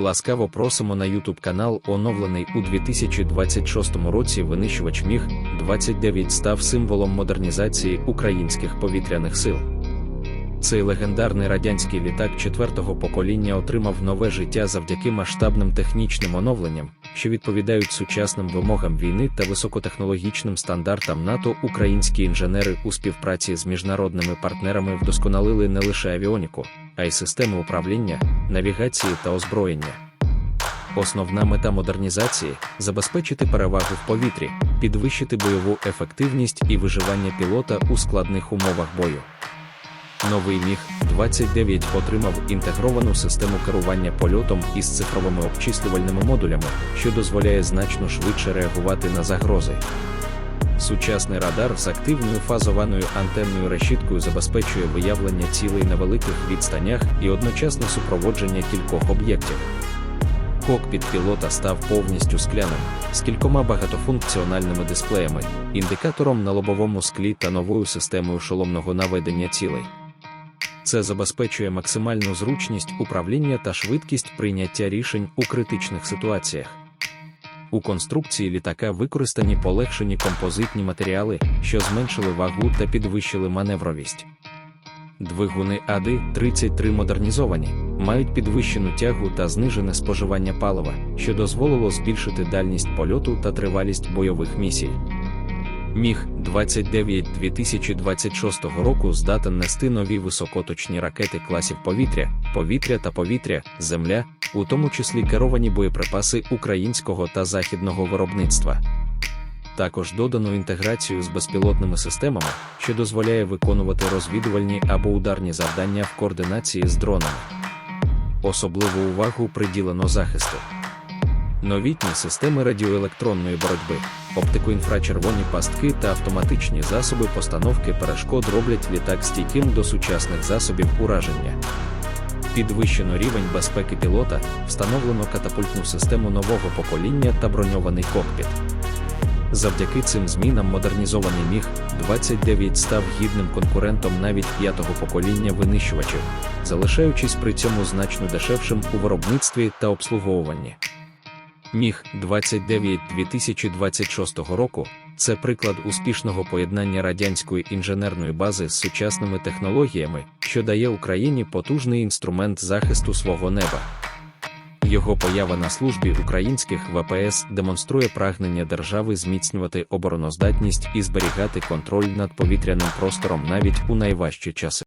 Ласкаво просимо на YouTube канал, оновлений у 2026 році винищувач Міг 29 став символом модернізації українських повітряних сил. Цей легендарний радянський літак четвертого покоління отримав нове життя завдяки масштабним технічним оновленням, що відповідають сучасним вимогам війни та високотехнологічним стандартам НАТО. Українські інженери у співпраці з міжнародними партнерами вдосконалили не лише авіоніку, а й системи управління, навігації та озброєння. Основна мета модернізації забезпечити перевагу в повітрі, підвищити бойову ефективність і виживання пілота у складних умовах бою. Новий міг 29 отримав інтегровану систему керування польотом із цифровими обчислювальними модулями, що дозволяє значно швидше реагувати на загрози. Сучасний радар з активною фазованою антенною решіткою забезпечує виявлення цілей на великих відстанях і одночасне супроводження кількох об'єктів. Кокпіт пілота став повністю скляним, з кількома багатофункціональними дисплеями, індикатором на лобовому склі та новою системою шоломного наведення цілей. Це забезпечує максимальну зручність управління та швидкість прийняття рішень у критичних ситуаціях. У конструкції літака використані полегшені композитні матеріали, що зменшили вагу та підвищили маневровість. Двигуни АД-33 модернізовані, мають підвищену тягу та знижене споживання палива, що дозволило збільшити дальність польоту та тривалість бойових місій. Міг 29 2026 року здатен нести нові високоточні ракети класів повітря, повітря та повітря, земля, у тому числі керовані боєприпаси українського та західного виробництва. Також додано інтеграцію з безпілотними системами, що дозволяє виконувати розвідувальні або ударні завдання в координації з дронами. Особливу увагу приділено захисту. Новітні системи радіоелектронної боротьби, оптико-інфрачервоні пастки та автоматичні засоби постановки перешкод роблять літак стійким до сучасних засобів ураження. Підвищено рівень безпеки пілота, встановлено катапультну систему нового покоління та броньований кокпіт. Завдяки цим змінам модернізований міг 29 став гідним конкурентом навіть п'ятого покоління винищувачів, залишаючись при цьому значно дешевшим у виробництві та обслуговуванні. Міг 29 2026 року це приклад успішного поєднання радянської інженерної бази з сучасними технологіями, що дає Україні потужний інструмент захисту свого неба. Його поява на службі українських ВПС демонструє прагнення держави зміцнювати обороноздатність і зберігати контроль над повітряним простором навіть у найважчі часи.